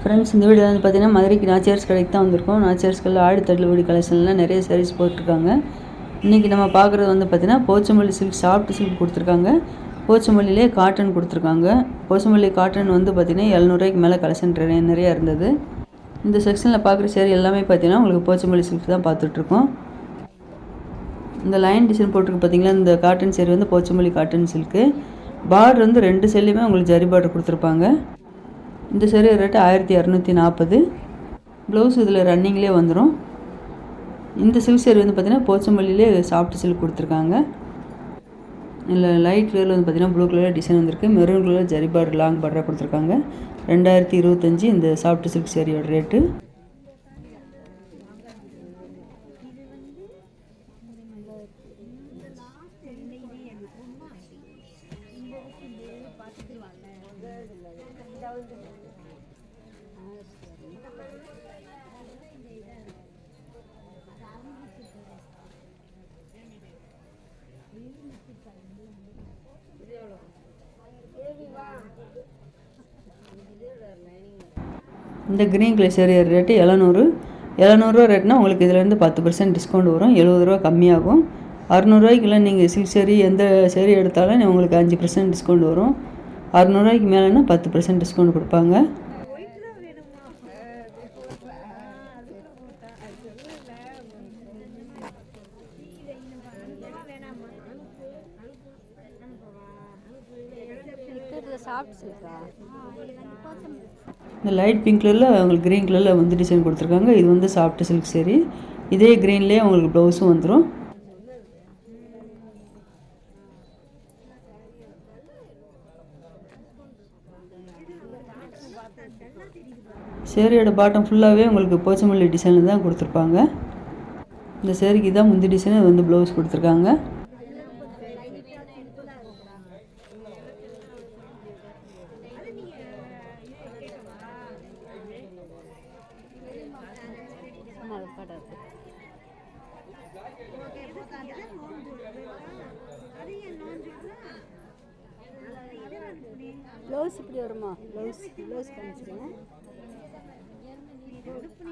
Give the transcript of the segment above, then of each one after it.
Friends இந்த video வந்து பார்த்தீங்கன்னா மதுரைக்கு நாச்சியார்ஸ் கடைக்கு தான் வந்திருக்கோம். நாச்சியார்ஸ்களில் ஆடு தள்ளுபடி கலெக்ஷன்லாம் நிறைய சாரீஸ் போட்டிருக்காங்க. இன்றைக்கி நம்ம பார்க்குறது வந்து பார்த்திங்கன்னா போச்சமல்லி சில்க் சாஃப்ட் சில்க் கொடுத்துருக்காங்க. போச்சமல்லிலே காட்டன் கொடுத்துருக்காங்க. போச்சமல்லி காட்டன் வந்து பார்த்திங்கன்னா எழுநூறுவாய்க்கு மேலே கலெக்ஷன் நிறையா இருந்தது. இந்த செக்ஷனில் பார்க்குற சேரீ எல்லாமே பார்த்தீங்கன்னா உங்களுக்கு போச்சமல்லி சில்க் தான் பார்த்துட்ருக்கோம் இந்த லைன் டிசைன் போட்டிருக்கு பார்த்தீங்களா இந்த காட்டன் சேரீ வந்து போச்சமல்லி காட்டன் சில்க்கு பார்டர் வந்து ரெண்டு சைட்லேயுமே உங்களுக்கு ஜரி பார்டர் கொடுத்துருப்பாங்க. இந்த சேரீ ரேட்டு ஆயிரத்தி இரநூத்தி நாற்பது. ப்ளவுஸ் இதில் ரன்னிங்லேயே வந்துடும் இந்த சில்க் சேரீ வந்து பார்த்திங்கன்னா போச்சம்பள்ளியிலே சாஃப்ட் சில்க் கொடுத்துருக்காங்க. இல்லை லைட் கலரில் வந்து பார்த்திங்கன்னா ப்ளூ கலரில் டிசைன் வந்திருக்கு. மெரூன் கலரில் ஜரி பார்டர் லாங் பார்டராக கொடுத்துருக்காங்க. ரெண்டாயிரத்தி இருபத்தஞ்சி இந்த சாஃப்ட் சில்க் சேரீயோட ரேட்டு இந்த க்ரீன் கலர் ரேட்டு எழுநூறு. எழுநூறுவா ரேட்னா உங்களுக்கு இதுலேருந்து பத்து பர்சன்ட் டிஸ்கவுண்ட் வரும். எழுபது ரூபா கம்மியாகும். அறநூறுவாய்க்குள்ள நீங்கள் சில்க் சேரீ எந்த சேரீ எடுத்தாலும் உங்களுக்கு அஞ்சு பர்சன்ட் டிஸ்கவுண்ட் வரும். அறநூறுவாய்க்கு மேலேனா பத்து பர்சன்ட் டிஸ்கவுண்ட் கொடுப்பாங்க. இந்த லைட் பிங்க் கலரில் உங்களுக்கு க்ரீன் கலரில் வந்து டிசைன் கொடுத்துருக்காங்க. இது வந்து சாஃப்ட் சில்க் சரி இதே க்ரீன்லேயே உங்களுக்கு ப்ளவுஸும் வந்துடும் சேரீயோட பாட்டம் ஃபுல்லாகவே உங்களுக்கு போச்சமல்லி டிசைனில் தான் கொடுத்துருப்பாங்க. இந்த சேரீக்கு தான் முந்தி டிசைன் வந்து ப்ளவுஸ் கொடுத்துருக்காங்க. ப்ளவுஸ் இப்படி வருமா? ப்ளவுஸ் ப்ளவுஸ் காமிச்சிருங்க.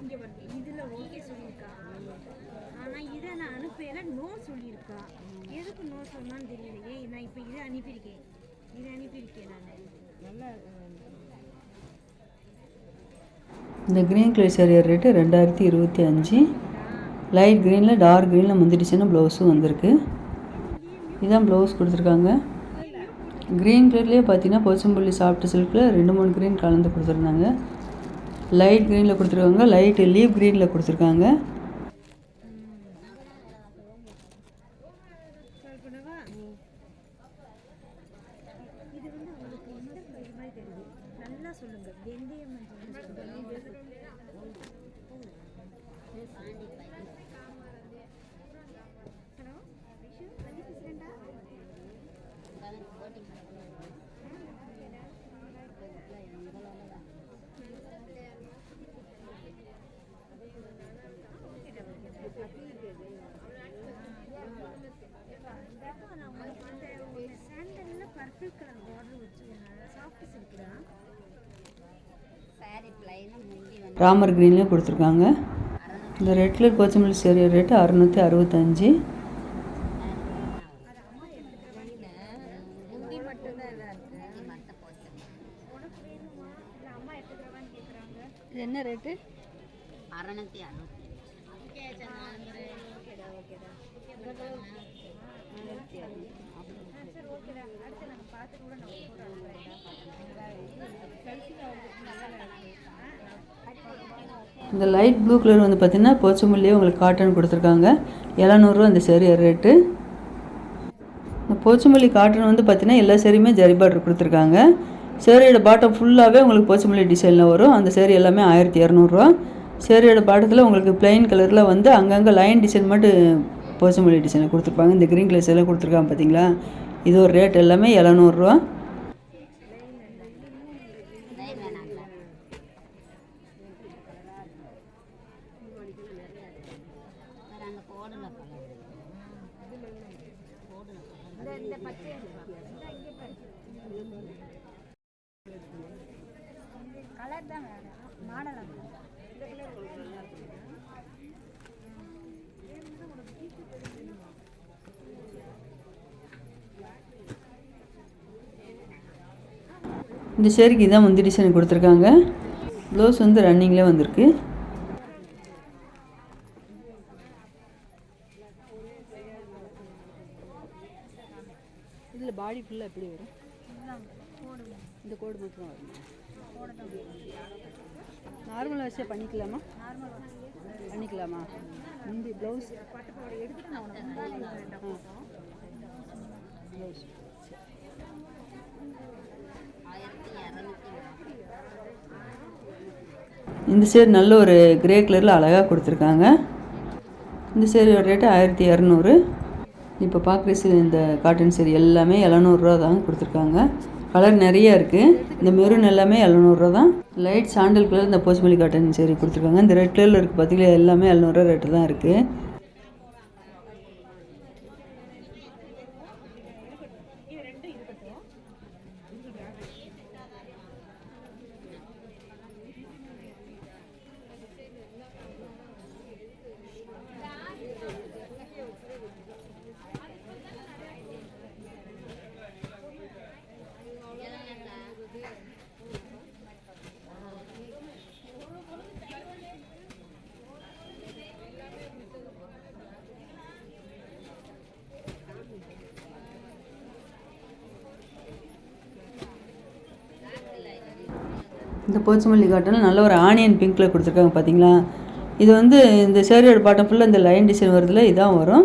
இங்கே வந்து இதில் ஓகே சொல்லியிருக்கா ஆனால் இதை நான் நோ சொல்லியிருக்கா. எதுக்கு நோ சொன்னான்னு தெரியலையே நான் இப்போ இதை அனுப்பியிருக்கேன். இதை அனுப்பியிருக்கேன் நான். நல்லா இந்த க்ரீன் கலர் சேரீ ரேட்டு ரெண்டாயிரத்தி இருபத்தி அஞ்சு. லைட் க்ரீனில் டார்க் க்ரீனில் முந்திடுச்சுன்னு ப்ளவுஸும் வந்திருக்கு. இதுதான் ப்ளவுஸ் கொடுத்துருக்காங்க. க்ரீன் கலர்லேயே பார்த்தீங்கன்னா போச்சம்பள்ளி சாஃப்ட் சில்கில் ரெண்டு மூணு க்ரீன் கலந்து கொடுத்துருந்தாங்க. லைட் க்ரீனில் கொடுத்துருக்காங்க. லைட் லீவ் க்ரீனில் கொடுத்துருக்காங்க சொல்லப்படவா இது வந்து உங்களுக்கு இந்த இது மாதிரி தெரியுது நல்லா சொல்லுங்க வெந்தயம் மஞ்சள் ஹலோ விஷு வந்து பேசுகிறேன்டா சாண்டல்ல பர்பிள் கலர் பார்டர் வச்சுருக்கேன் சாஃப்ட் சில்க் தான் சாரி பிளைனாக முந்தி வந்து ராமர் க்ரீன்லேயும் கொடுத்துருக்காங்க. இந்த red colour Pochampally sari rate அறுநூற்றி அறுபத்தஞ்சு. என்ன ரேட்டு? அறநூற்றி அறுபத்தி பார்த்துட்டு கூட இந்த லைட் ப்ளூ கலர் வந்து பார்த்திங்கன்னா போச்சமல்லியே உங்களுக்கு காட்டன் கொடுத்துருக்காங்க. எழுநூறுவா இந்த சேரீ ரேட்டு இந்த போச்சமல்லி காட்டன் வந்து பார்த்தீங்கன்னா எல்லா சேரீயுமே ஜரி பார்டர் கொடுத்துருக்காங்க. சேரீயோட பாட்டம் ஃபுல்லாகவே உங்களுக்கு போச்சமல்லி டிசைனில் வரும். அந்த சேரீ எல்லாமே ஆயிரத்தி இரநூறுவா சேரீயோட பாட்டத்தில் உங்களுக்கு பிளைன் கலரில் வந்து அங்கங்கே லைன் டிசைன் மட்டும் போச்சமல்லி டிசைனில் கொடுத்துருப்பாங்க. இந்த க்ரீன் கலர்ஸ் எல்லாம் கொடுத்துருக்காங்க பார்த்தீங்களா இது ஒரு ரேட் எல்லாமே எழுநூறுவா லைன் வேணாங்களா வேறு அந்த கோடில் கலர் கோடில் கலர் இந்த தான் வேறு மாடல் இந்த சேரீக்கு இதான் முந்தி டிசைன் கொடுத்துருக்காங்க. ப்ளவுஸ் வந்து ரன்னிங்கில் வந்திருக்கு. இதில் பாடி ஃபுல்லாக எப்படி வரும்? இந்த கோடு மட்டும் வரும். நார்மல் வச்சே பண்ணிக்கலாமா? பண்ணிக்கலாமா? முந்தி ப்ளவுஸ் ப்ளவுஸ் இந்த சேர் நல்ல ஒரு கிரே கலரில் அழகாக கொடுத்துருக்காங்க. இந்த சேரியோட ரேட்டு ஆயிரத்தி இரநூறு இப்போ பார்க்குற சே இந்த காட்டன் சேரி எல்லாமே எழுநூறுரூவா தான் கொடுத்துருக்காங்க. கலர் நிறைய இருக்குது இந்த மெரூன் எல்லாமே எழுநூறுரூவா தான். லைட் சாண்டல் கலர் இந்த போஸ்மல்லி காட்டன் சேரி கொடுத்துருக்காங்க. இந்த ரெட் கலரில் இருக்குது பார்த்தீங்களா எல்லாமே எழுநூறுவா ரேட்டு தான் இருக்குது இந்த போச்சமல்லி காட்டனில் நல்ல ஒரு ஆனியன் பிங்க்கில் கொடுத்துருக்காங்க பார்த்தீங்களா இது வந்து இந்த சேரியோட பாட்டம் ஃபுல்லாக இந்த லைன் டிசைன் வருதுல இதான் வரும்.